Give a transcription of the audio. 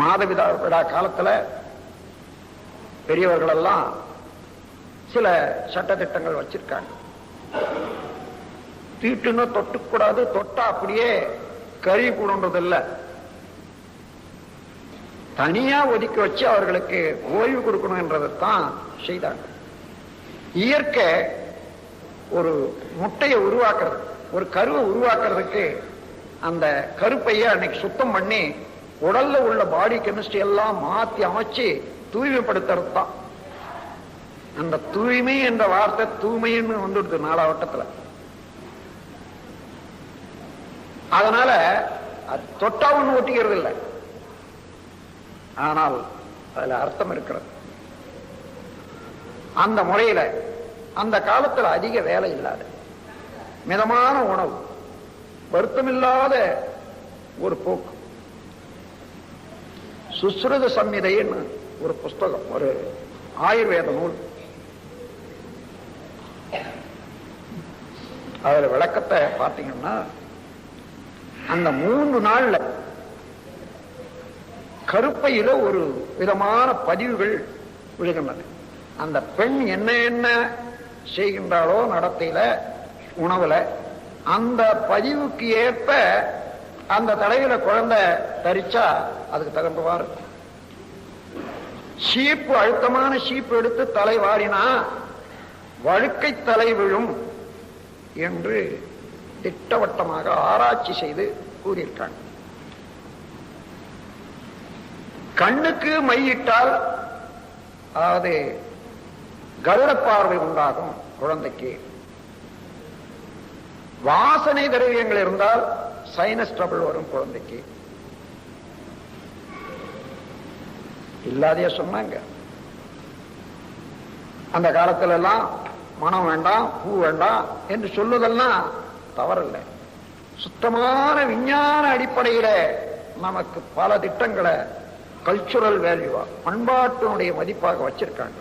மாதவிதா விழா காலத்துல பெரியவர்கள் எல்லாம் சில சட்டத்திட்டங்கள் வச்சிருக்காங்க. தீட்டுன்னு தொட்டுக்கூடாது தொட்டா அப்படியே கறி கூடன்றதில்லை தனியா ஒதுக்கி வச்சு அவர்களுக்கு ஓய்வு கொடுக்கணும் என்றதைத்தான் செய்தாங்க. இயற்கை ஒரு முட்டையை உருவாக்குறது ஒரு கருவை உருவாக்குறதுக்கு அந்த கருப்பைய அன்னைக்கு சுத்தம் பண்ணி உடல்ல உள்ள பாடி கெமிஸ்ட்ரி எல்லாம் மாத்தி அமைச்சு தூய்மைப்படுத்துறது? தான் அந்த தூய்மை என்ற வார்த்தை தூய்மைன்னு வந்துடுது நாலாவட்டத்துல அதனால அது தொட்டா ஒண்ணு ஒட்டிக்கிறது இல்லை. ஆனால் அதுல அர்த்தம் இருக்கிறது. அந்த முறையில அந்த காலத்துல அதிக வேலை இல்லாத மிதமான உணவு வருத்தமில்லாத ஒரு போக்கு. சுஸ்ருத சம்மிதைன்னு ஒரு புஸ்தகம் ஒரு ஆயுர்வேத நூல். அதுல விளக்கத்தை பார்த்தீங்கன்னா அந்த மூன்று நாள்ல கருப்பையில ஒரு விதமான பதிவுகள் விழுகின்றன. அந்த பெண் என்ன என்ன செய்கின்றாளோ நடத்தையில உணவுல அந்த பதிவுக்கு ஏற்ப அந்த தலையில குழந்தை தரிச்சா அதுக்கு தகுந்தவாறு சீப்பு அழுத்தமான சீப்பு எடுத்து தலை வாரினா வழுக்கை தலை விழும் என்று திட்டவட்டமாக ஆராய்ச்சி செய்து கூறியிருக்காங்க. கண்ணுக்கு மையிட்டால் அதாவது கருட பார்வை உண்டாகும் குழந்தைக்கு. வாசனை திரவியங்கள் இருந்தால் சைனஸ் ட்ரபிள் வரும் குழந்தைக்கு. இல்லாதைய சொன்னாங்க. அந்த காலத்துல எல்லாம் மனம் வேண்டாம் பூ வேண்டாம் என்று சொல்லுதெல்லாம் தவறில்லை. சுத்தமான விஞ்ஞான அடிப்படையில நமக்கு பல திட்டங்களை கல்ச்சுரல் வேல்யூவா பண்பாட்டினுடைய மதிப்பாக வச்சிருக்காங்க.